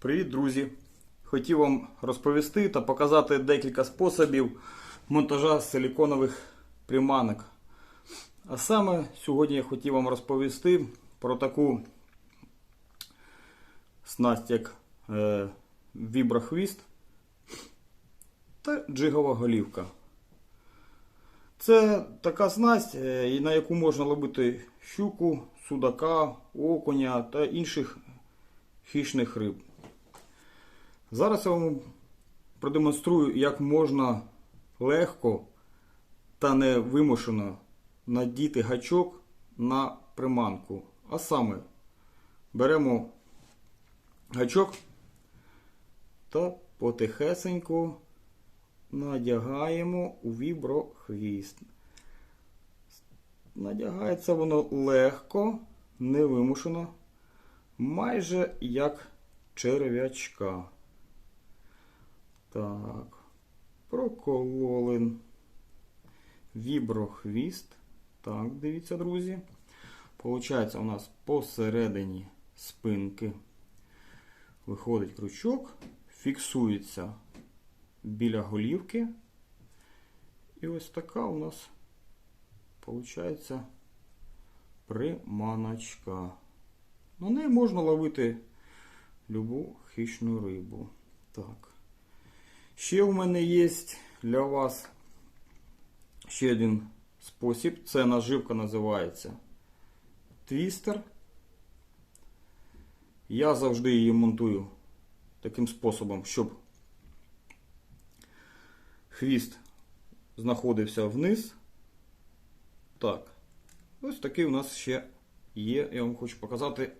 Привіт, друзі! Хотів вам розповісти та показати декілька способів монтажа силіконових приманок. А саме сьогодні я хотів вам розповісти про таку снасть, як е, віброхвіст та джигова голівка. Це така снасть, е, на яку можна ловити щуку, судака, окуня та інших хищних риб. Зараз я вам продемонструю, як можна легко та невимушено надіти гачок на приманку. А саме беремо гачок та потихесенько надягаємо у віброхвіст. Надягається воно легко, невимушено, майже як черв'ячка. Так, прокололи віброхвіст. Так, дивіться, друзі. Получається, у нас посередині спинки виходить крючок, фіксується біля голівки. І ось така у нас виходить приманочка. На неї можна ловити любу хищну рибу. Так. Ще у мене є для вас ще один спосіб. Це наживка називається твістер. Я завжди її монтую таким способом, щоб хвіст знаходився вниз. Так. Ось такий у нас ще є. Я вам хочу показати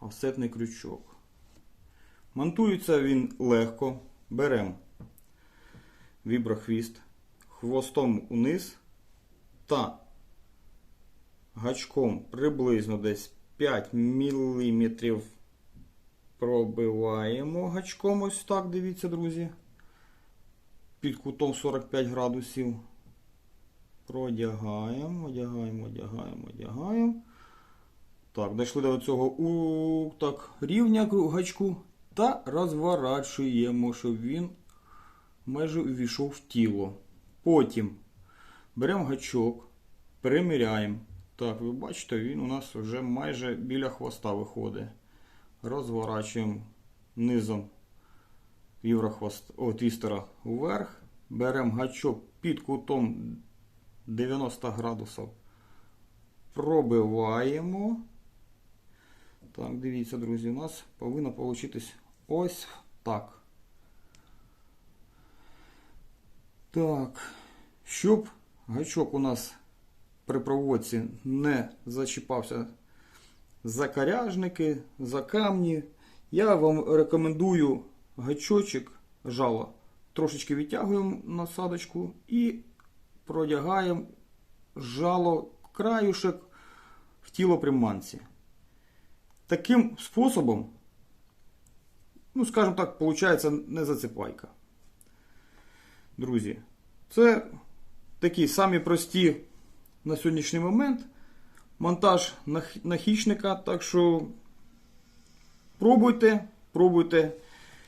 офсетний крючок. Монтується він легко. Беремо віброхвіст хвостом униз та гачком приблизно десь 5 мм пробиваємо гачком ось так, дивіться, друзі. Під кутом 45 градусів. Продягаємо, одягаємо, одягаємо, одягаємо. Так, дійшли до цього у, так, рівня гачку та розворачуємо, щоб він майже увійшов в тіло. Потім беремо гачок, переміряємо. Так, ви бачите, він у нас вже майже біля хвоста виходить. Розворачуємо низом єврохвост, о, твістера вверх. Беремо гачок під кутом 90 градусів. Пробиваємо. Так, дивіться, друзі, у нас повинно получитись ось так. Так, щоб гачок у нас при проводці не зачіпався за коряжники, за камні, я вам рекомендую гачочок, жало, трошечки відтягуємо насадочку і продягаємо жало краюшек в тіло приманці. Таким способом, ну, скажімо так, виходить не зацепайка. Друзі, це такі самі прості на сьогоднішній момент монтаж на хищника. Так що пробуйте, пробуйте,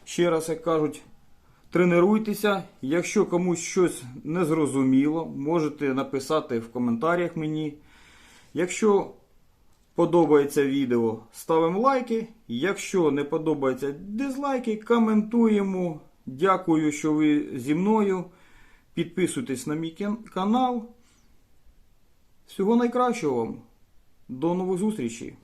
ще раз, як кажуть, тренуйтеся. Якщо комусь щось не зрозуміло, можете написати в коментарях мені. Якщо подобається відео, ставимо лайки. Якщо не подобається дизлайки, коментуємо. Дякую, що ви зі мною. Підписуйтесь на мій канал. Всього найкращого вам. До нових зустрічей!